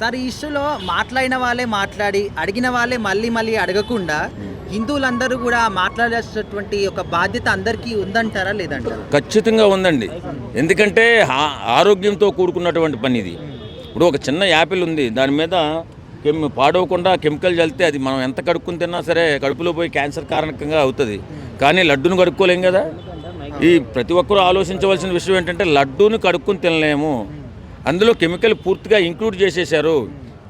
Sir ఈ ఇష్యూలో మాట్లాడిన వాళ్ళే మాట్లాడి అడిగిన వాళ్ళే మళ్ళీ మళ్ళీ అడగకుండా హిందువులందరూ కూడా మాట్లాడాల్సినటువంటి ఒక బాధ్యత అందరికీ ఉందంటారా లేదంటారా? ఖచ్చితంగా ఉందండి. ఎందుకంటే ఆ- ఆరోగ్యంతో కూడుకున్నటువంటి పని ఇది. ఇప్పుడు ఒక చిన్న యాపిల్ ఉంది దాని మీద కెమ్ పాడవకుండా కెమికల్ చల్లితే అది మనం ఎంత కడుక్కుని తిన్నా సరే కడుపులో పోయి క్యాన్సర్ కారణకంగా అవుతుంది. కానీ లడ్డును కడుక్కోలేం కదా? ఈ ప్రతి ఒక్కరూ ఆలోచించవలసిన విషయం ఏంటంటే లడ్డూని కడుక్కుని తినలేము. అందులో కెమికల్ పూర్తిగా ఇంక్లూడ్ చేసేసారు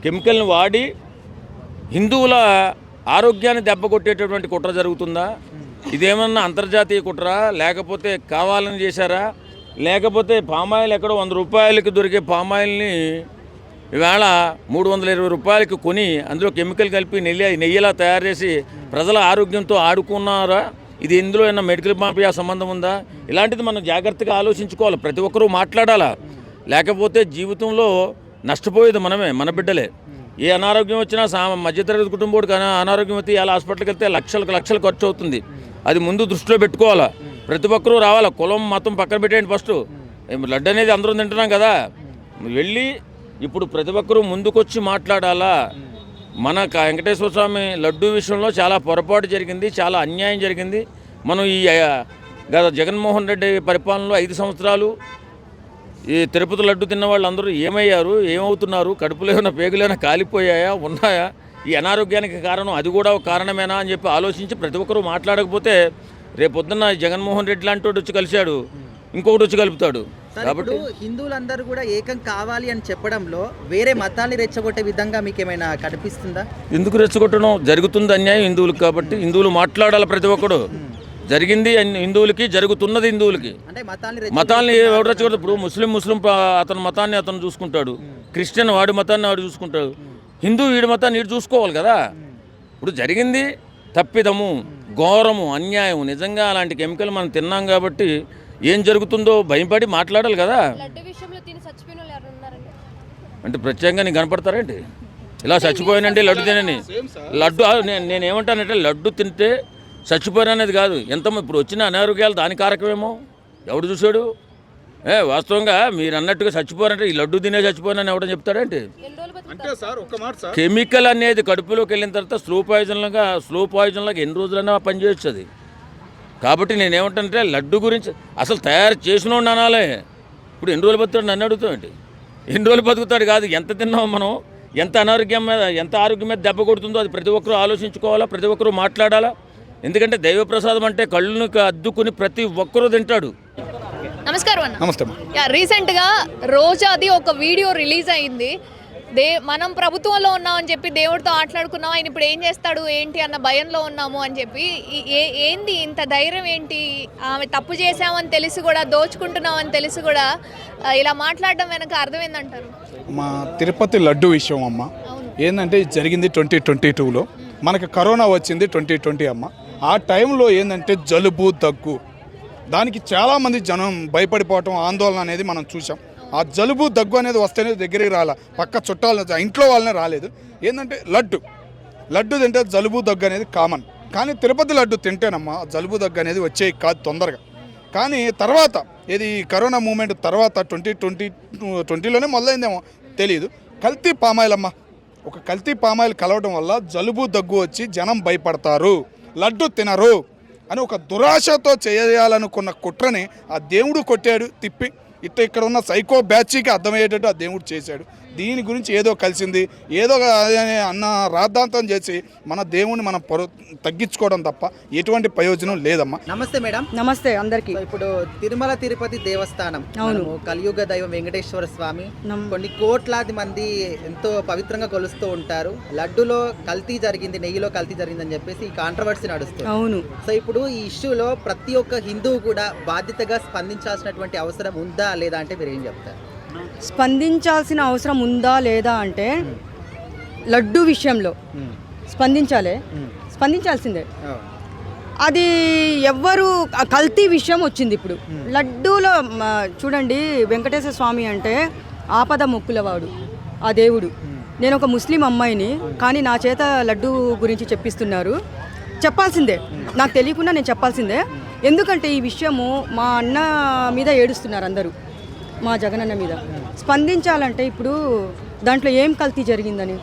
కెమికల్ని వాడి హిందువుల ఆరోగ్యాన్ని దెబ్బకొట్టేటటువంటి కుట్ర జరుగుతుందా? ఇదేమన్నా అంతర్జాతీయ కుట్ర? లేకపోతే కావాలని చేశారా? లేకపోతే పామాయిల్ ఎక్కడో వంద రూపాయలకి దొరికే పామాయిల్ని ఈవేళ మూడు వందల ఇరవై రూపాయలకి కొని అందులో కెమికల్ కలిపి నెయ్యి నెయ్యిలా తయారు చేసి ప్రజల ఆరోగ్యంతో ఆడుకున్నారా? ఇది ఇందులో ఏమైనా మెడికల్ మాఫియా సంబంధం ఉందా? ఇలాంటిది మనం జాగ్రత్తగా ఆలోచించుకోవాలి. ప్రతి ఒక్కరూ మాట్లాడాలా? లేకపోతే జీవితంలో నష్టపోయేది మనమే మన బిడ్డలే. ఏ అనారోగ్యం వచ్చినా సా మధ్యతరగతి కుటుంబోడికి కానీ అనారోగ్యం అయితే ఇలా హాస్పిటల్కి వెళ్తే లక్షలకు లక్షలు ఖర్చు అవుతుంది. అది ముందు దృష్టిలో పెట్టుకోవాలా? ప్రతి ఒక్కరూ రావాలా? కులం మతం పక్కన పెట్టేయండి ఫస్ట్. లడ్డు అనేది అందరం తింటున్నాం కదా. వెళ్ళి ఇప్పుడు ప్రతి ఒక్కరూ ముందుకొచ్చి మాట్లాడాలా? మన వెంకటేశ్వర స్వామి లడ్డు విషయంలో చాలా పొరపాటు జరిగింది చాలా అన్యాయం జరిగింది. మనం ఈ గత జగన్మోహన్ రెడ్డి పరిపాలనలో ఐదు సంవత్సరాలు ఈ తిరుపతి లడ్డు తిన్న వాళ్ళందరూ ఏమయ్యారు? ఏమవుతున్నారు? కడుపులో ఏమైనా పేగులేమైనా కాలిపోయాయా? ఉన్నాయా? ఈ అనారోగ్యానికి కారణం అది కూడా ఒక కారణమేనా అని చెప్పి ఆలోచించి ప్రతి ఒక్కరూ మాట్లాడకపోతే రేపొద్దున్న జగన్మోహన్ రెడ్డి లాంటి వాడు వచ్చి కలిశాడు. ఇంకొకటి వచ్చి కలుపుతాడు. కాబట్టి హిందువులందరూ కూడా ఏకం కావాలి అని చెప్పడంలో వేరే మతాన్ని రెచ్చగొట్టే విధంగా మీకు ఏమైనా కనిపిస్తుందా? ఎందుకు రెచ్చగొట్టడం? జరుగుతుంది అన్యాయం హిందువులకు కాబట్టి హిందువులు మాట్లాడాలి ప్రతి ఒక్కడు. జరిగింది హిందువులకి జరుగుతున్నది హిందువులకి. అంటే మతాన్ని రెచ్చగొడతారు ఇప్పుడు ముస్లిం ముస్లిం అతని మతాన్ని అతను చూసుకుంటాడు. క్రిస్టియన్ వాడి మతాన్ని వాడు చూసుకుంటాడు. హిందూ వీడి మతాన్ని వీడు చూసుకోవాలి కదా. ఇప్పుడు జరిగింది తప్పిదము ఘోరము అన్యాయం నిజంగా అలాంటి కెమికల్ మనం తిన్నాం కాబట్టి ఏం జరుగుతుందో భయపడి మాట్లాడాలి కదా. అంటే ప్రత్యేకంగా నీకు కనపడతారేంటి? ఇలా చచ్చిపోయానండి లడ్డు తినని. లడ్డు నేను నేను ఏమంటానంటే లడ్డు తింటే చచ్చిపోయాను అనేది కాదు. ఎంత ఇప్పుడు వచ్చిన అనారోగ్యాలు దాని కారకమేమో? ఎవడు చూశాడు? ఏ వాస్తవంగా మీరు అన్నట్టుగా చచ్చిపోయారంటే ఈ లడ్డు తినే చచ్చిపోయానని ఎవడని చెప్తాడేంటి అంటే సార్ ఒక్క మాట సార్. కెమికల్ అనేది కడుపులోకి వెళ్ళిన తర్వాత స్లో పాయిజన్లుగా స్లో పాయిజన్లాగా ఎన్ని రోజులైనా పనిచేయచ్చు అది. కాబట్టి నేను ఏమంటానంటే లడ్డు గురించి అసలు తయారు చేసినోడు అనాలే. ఇప్పుడు ఎన్ని రోజులు బతుకుతాడు నన్ను అడుగుతామండి ఎన్ని రోజులు బతుకుతాడు కాదు ఎంత తిన్నాం మనం? ఎంత అనారోగ్యం మీద ఎంత ఆరోగ్యం మీద దెబ్బ కొడుతుందో అది ప్రతి ఒక్కరూ ఆలోచించుకోవాలా? ప్రతి ఒక్కరూ మాట్లాడాలా? ఎందుకంటే దైవప్రసాదం అంటే కళ్ళను అద్దుకుని ప్రతి ఒక్కరూ తింటాడు. నమస్కారం అన్న. నమస్తే యా రీసెంట్గా రోజాది ఒక వీడియో రిలీజ్ అయింది. దే మనం ప్రభుత్వంలో ఉన్నామని చెప్పి దేవుడితో ఆటలాడుకున్నాం. ఆయన ఇప్పుడు ఏం చేస్తాడు ఏంటి అన్న భయంలో ఉన్నాము అని చెప్పి ఏ ఏంది ఇంత ధైర్యం ఏంటి? ఆమె తప్పు చేశామని తెలిసి కూడా దోచుకుంటున్నామని తెలిసి కూడా ఇలా మాట్లాడడం వెనక అర్థం ఏందంటారు? మా తిరుపతి లడ్డు విషయం అమ్మ. ఏంటంటే జరిగింది ట్వంటీ ట్వంటీ టూలో. మనకి కరోనా వచ్చింది ట్వంటీ ట్వంటీ అమ్మ. ఆ టైంలో ఏంటంటే జలుబు దగ్గు. దానికి చాలామంది జనం భయపడిపోవటం ఆందోళన అనేది మనం చూసాం ఆ జలుబు దగ్గు అనేది వస్తేనే దగ్గరికి రాల. పక్క చుట్టాలు ఇంట్లో వాళ్ళనే రాలేదు. ఏంటంటే లడ్డు. లడ్డు తింటే జలుబు దగ్గు అనేది కామన్. కానీ తిరుపతి లడ్డు తింటేనమ్మా జలుబు దగ్గు అనేది వచ్చేవి కాదు తొందరగా. కానీ తర్వాత ఇది కరోనా మూమెంట్ తర్వాత ట్వంటీ ట్వంటీ ట్వంటీలోనే మొదలైందేమో తెలియదు కల్తీ పామాయిల్ అమ్మ ఒక కల్తీ పామాయిల్ కలవడం వల్ల జలుబు దగ్గు వచ్చి జనం భయపడతారు. లడ్డు తినరు అని ఒక దురాశతో చేయాలనుకున్న కుట్రని ఆ దేవుడు కొట్టాడు తిప్పి. ఇట్ట ఇక్కడ ఉన్న సైకో బ్యాచ్కి అర్థమయ్యేటట్టు ఆ దేవుడు చేశాడు. దీని గురించి ఏదో కలిసింది ఏదో అన్న రాద్ధాంతం చేసి మన దేవుణ్ణి మనం పొర తగ్గించుకోవడం తప్ప ఎటువంటి ప్రయోజనం లేదమ్మా. నమస్తే మేడం. నమస్తే అందరికి. ఇప్పుడు తిరుమల తిరుపతి దేవస్థానం అవును. కలియుగ దైవం వెంకటేశ్వర స్వామి. కొన్ని కోట్లాది మంది ఎంతో పవిత్రంగా కొలుస్తూ ఉంటారు. లడ్డులో కల్తీ జరిగింది నెయ్యిలో కల్తీ జరిగిందని చెప్పేసి ఈ కాంట్రవర్సీ నడుస్తుంది. అవును. సో ఇప్పుడు ఈ ఇష్యూలో ప్రతి ఒక్క హిందువు కూడా బాధ్యతగా స్పందించాల్సినటువంటి అవసరం ఉందా లేదా అంటే మీరు ఏం చెప్తారు? స్పందించాల్సిన అవసరం ఉందా లేదా అంటే లడ్డు విషయంలో స్పందించాలి. స్పందించాల్సిందే. అది ఎవ్వరు కల్తీ విషయం వచ్చింది ఇప్పుడు. లడ్డూలో చూడండి వెంకటేశ్వర స్వామి అంటే ఆపద మొక్కులవాడు ఆ దేవుడు. నేను ఒక ముస్లిం అమ్మాయిని కానీ నా చేత లడ్డు గురించి చెప్పిస్తున్నారు. చెప్పాల్సిందే. నాకు తెలియకుండా నేను చెప్పాల్సిందే. ఎందుకంటే ఈ విషయము మా అన్న మీద ఏడుస్తున్నారు అందరూ. మా జగనన్న మీద. స్పందించాలంటే ఇప్పుడు దాంట్లో ఏం కల్తీ జరిగిందని.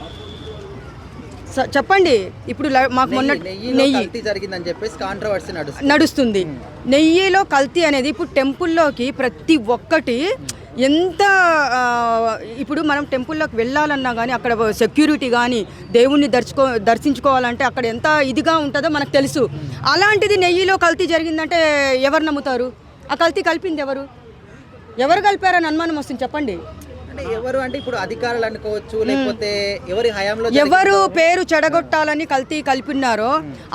చెప్పండి. ఇప్పుడు మాకు మొన్న నెయ్యి- జరిగిందని చెప్పేసి కాంట్రవర్సీ నడుస్తుంది. నెయ్యిలో కల్తీ అనేది ఇప్పుడు టెంపుల్లోకి ప్రతి ఒక్కటి ఎంత ఇప్పుడు మనం టెంపుల్లోకి వెళ్ళాలన్నా కానీ అక్కడ సెక్యూరిటీ కానీ దేవుణ్ణి దర్శించుకో దర్శించుకోవాలంటే అక్కడ ఎంత ఇదిగా ఉంటుందో మనకు తెలుసు. అలాంటిది నెయ్యిలో కల్తీ జరిగిందంటే ఎవరు నమ్ముతారు? ఆ కల్తీ కలిపింది ఎవరు? ఎవరు కలిపారని అనుమానం వస్తుంది చెప్పండి. అంటే ఎవరు అంటే ఇప్పుడు అధికారులు అనుకోవచ్చు లేకపోతే ఎవరి హయాంలో ఎవరు పేరు చెడగొట్టాలని కల్తీ కలిపినారో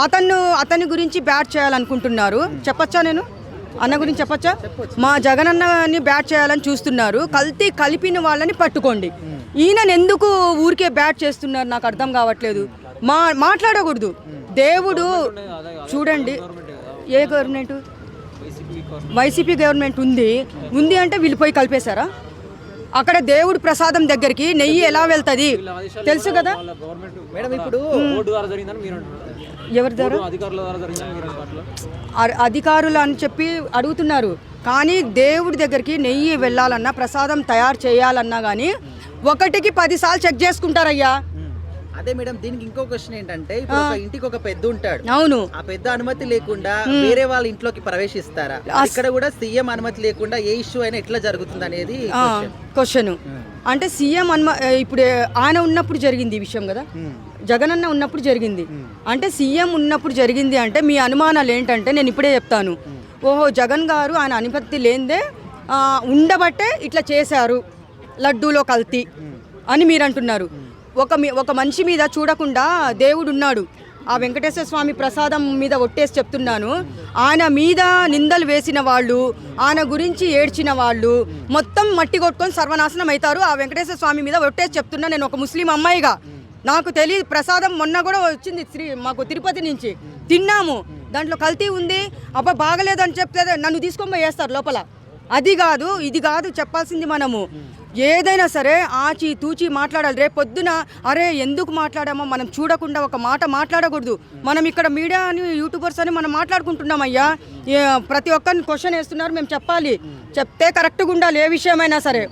అతను అతని గురించి బ్యాట్ చేయాలనుకుంటున్నారు. చెప్పచ్చా నేను? అన్న గురించి చెప్పచ్చా? మా జగనన్నని బ్యాట్ చేయాలని చూస్తున్నారు. కల్తీ కలిపిన వాళ్ళని పట్టుకోండి. ఈయనను ఎందుకు ఊరికే బ్యాట్ చేస్తున్నారు? నాకు అర్థం కావట్లేదు. మా మాట్లాడకూడదు. దేవుడు చూడండి. ఏ గవర్నమెంట్? వైసీపీ గవర్నమెంట్ ఉంది. ఉంది అంటే వీళ్ళు పోయి కలిపేశారా? అక్కడ దేవుడి ప్రసాదం దగ్గరికి నెయ్యి ఎలా వెళ్తుంది? తెలుసు కదా? మేడం ఇప్పుడు ఎవరి ద్వారా? అధికారులు అని చెప్పి అడుగుతున్నారు. కానీ దేవుడి దగ్గరికి నెయ్యి వెళ్ళాలన్నా ప్రసాదం తయారు చేయాలన్నా కానీ ఒకటికి పదిసార్లు చెక్ చేసుకుంటారయ్యా. అదే మేడం దీనికి ఇంకో క్వశ్చన్ ఏంటంటే ఇప్పుడు ఒక ఇంటికి ఒక పెద్ద ఉంటాడు. అవును. ఆ పెద్ద అనుమతి లేకుండా వేరే వాళ్ళ ఇంట్లోకి ప్రవేశిస్తారా? ఇక్కడ కూడా సీఎం అనుమతి లేకుండా ఏ ఇష్యూ అయినా ఎట్లా జరుగుతుంది అనేది క్వశ్చన్ అంటే సీఎం అన్మ ఇప్పుడు ఆయన ఉన్నప్పుడు జరిగింది ఈ విషయం కదా? జగనన్న ఉన్నప్పుడు జరిగింది. అంటే సీఎం ఉన్నప్పుడు జరిగింది అంటే మీ అనుమానాలు ఏంటంటే నేను ఇప్పుడే చెప్తాను. ఓహో జగన్ గారు ఆయన అనుమతి లేనిదే ఉండబట్టే ఇట్లా చేశారు. లడ్డూలో కల్తీ అని మీరు అంటున్నారు ఒక మీ ఒక మనిషి మీద చూడకుండా దేవుడు ఉన్నాడు ఆ వెంకటేశ్వర స్వామి ప్రసాదం మీద ఒట్టేసి చెప్తున్నాను. ఆయన మీద నిందలు వేసిన వాళ్ళు ఆయన గురించి ఏడ్చిన వాళ్ళు మొత్తం మట్టి కొట్టుకొని సర్వనాశనం అవుతారు ఆ వెంకటేశ్వర స్వామి మీద ఒట్టేసి చెప్తున్నా నేను ఒక ముస్లిం అమ్మాయిగా. నాకు తెలియదు ప్రసాదం మొన్న కూడా వచ్చింది శ్రీ మాకు తిరుపతి నుంచి. తిన్నాము. దాంట్లో కల్తీ ఉంది. అబ్బా బాగలేదని చెప్తే నన్ను తీసుకొని పోయేస్తారు లోపల. అది కాదు ఇది కాదు చెప్పాల్సింది మనము. ఏదైనా సరే ఆచి తూచి మాట్లాడాలి. రేపు పొద్దున అరే ఎందుకు మాట్లాడామో మనం చూడకుండా ఒక మాట మాట్లాడకూడదు. మనం ఇక్కడ మీడియా అని యూట్యూబర్స్ అని మనం మాట్లాడుకుంటున్నాం అయ్యా. ప్రతి ఒక్కరిని క్వశ్చన్ వేస్తున్నారు మేము చెప్పాలి. చెప్తే కరెక్ట్గా ఉండాలి ఏ విషయమైనా సరే.